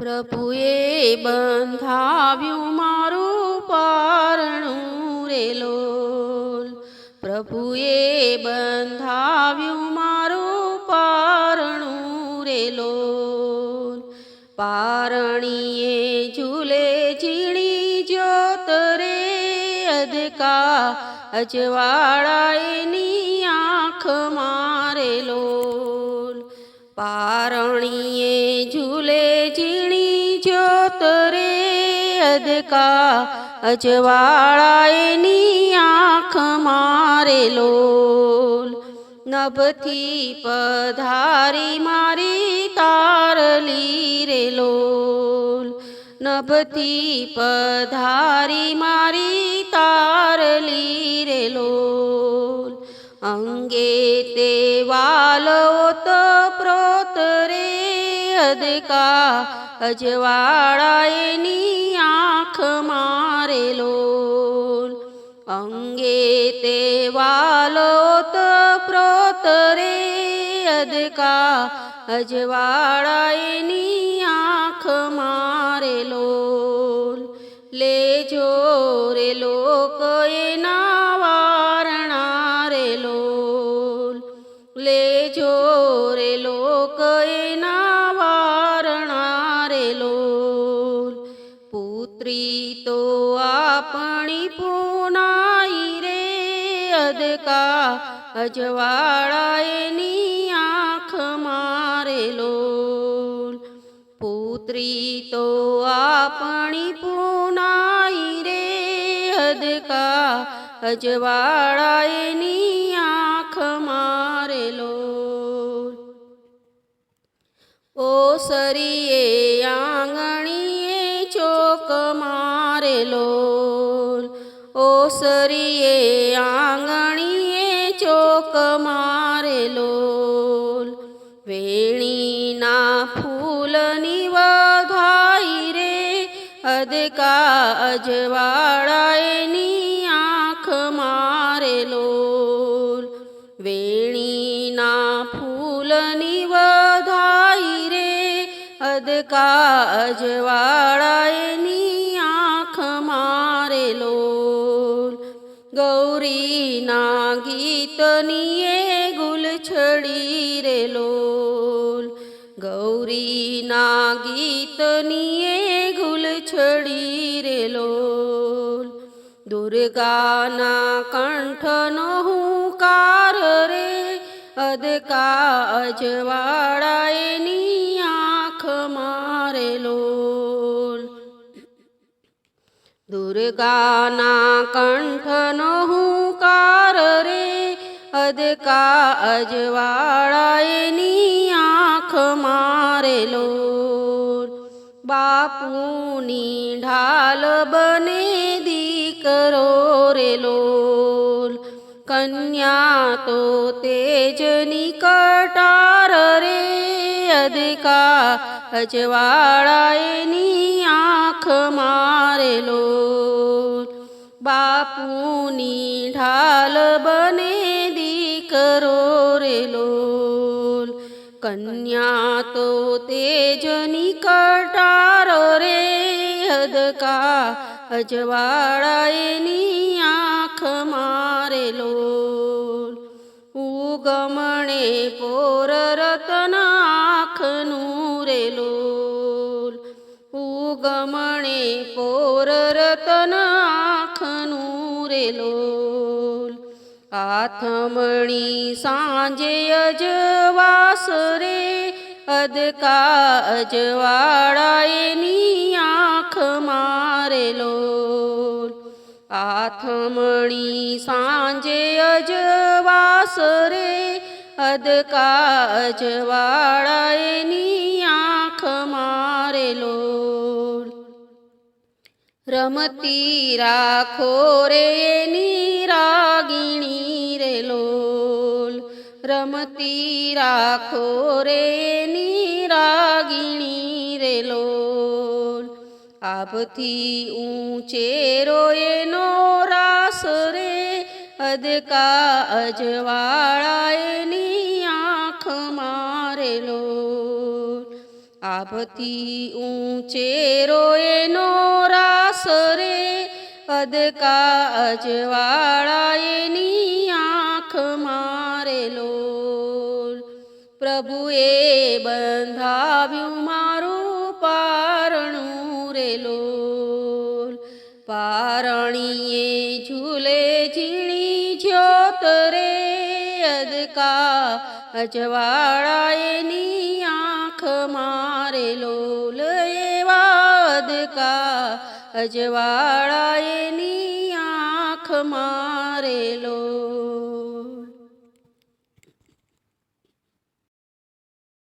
પ્રભુએ બંધાવ્યું મારું પારણું રે લોલ. પ્રભુએ બંધાવ્યું મારું પારણું રે લોલ. પારણીએ ઝૂલે, ઝીણી જ્યોત રે અધકા અજવાળાએની આંખ મારેલો પારણીએ ઝૂલે, ઝીણી જ્યોત રે અધકા અજવાળાએની આંખ મારે લોલ. નભથી પધારી મારી તારલી રે લોલ. નભથી પધારી મારી તારલી રે લોલ. અંગે તે અદકા અજવાળાએની આંખ મારેલો અંગે તે વાલો તો પ્રોત રે અદકા અજવાળાએની આંખ મારેલો લેજો રે લોક એના વારણા રેલો લેજો અદકા અજવાળાએની આંખ મારેલો પુત્રી તો આપણી પુનાઈ રે અદકા અજવાળાએની આંખ મારેલો ઓ ઓસરીએ ચોક મારેલો વેણીના ફૂલની વધાઈ રે. અદકા અજવાળાએની આંખ મારેલો વેણીના ફૂલની વધાઈ રે. અદકા અજવાળાએની આંખ મારે લોલ. ગૌરીના ગીતની એ ગુલછડી રે લોલ. ગૌરીના ગીતની એ ગુલછડી રે લોલ. દુર્ગાના કંઠનો હુંકાર રે અદકા અજવાળાએની આંખ મારે લોલ. દુર્ગાના કંઠનો હુંકાર રે અદકા અજવાળાએની આંખ મારેલો. બાપુની ઢાલ બને દીકરો રે લોલ કન્યા તો તેજ નિકટાર રે અદકા અજવાળાએની આંખ મારેલો બાપુની ઢાલ બને દીકરો રેલો કન્યા તો તેજ નિકટાર રે અદકા અજવાળાએની આંખ મારે લોલ. ઉગમણે પોર રતન આંખનું રે લોલ. ઉગમણે પોર રતન આંખનું રે લોલ. આથમણી સાંજે અજવાસ રે, અદકા અજવાળાએની આંખ મારે લોલ. આથમણી સાંજે અજવાસ રે અદકા અજવાળાએની આંખ મારેલો રમતી રાખો રે એની રાગીણી રે લોલ રમતી રાખો રે એની રાગીણી રે લોલ આભથી ઊંચેરો એનો રાસ રે, અદકા અજવાળા એની આંખ મારેલો. ગાભથી ઊંચેરો એનો રાસ રે, અદકા અજવાળા એની આંખ મારેલો. પ્રભુએ બંધાવ્યું મારું રેલો પારણીએ ઝૂલે ઝીણી જ્યોત રે અદકા અજવાળાએ ની આંખ મારેલો. એવા અદકા અજવાળાએ ની આંખ મારેલો.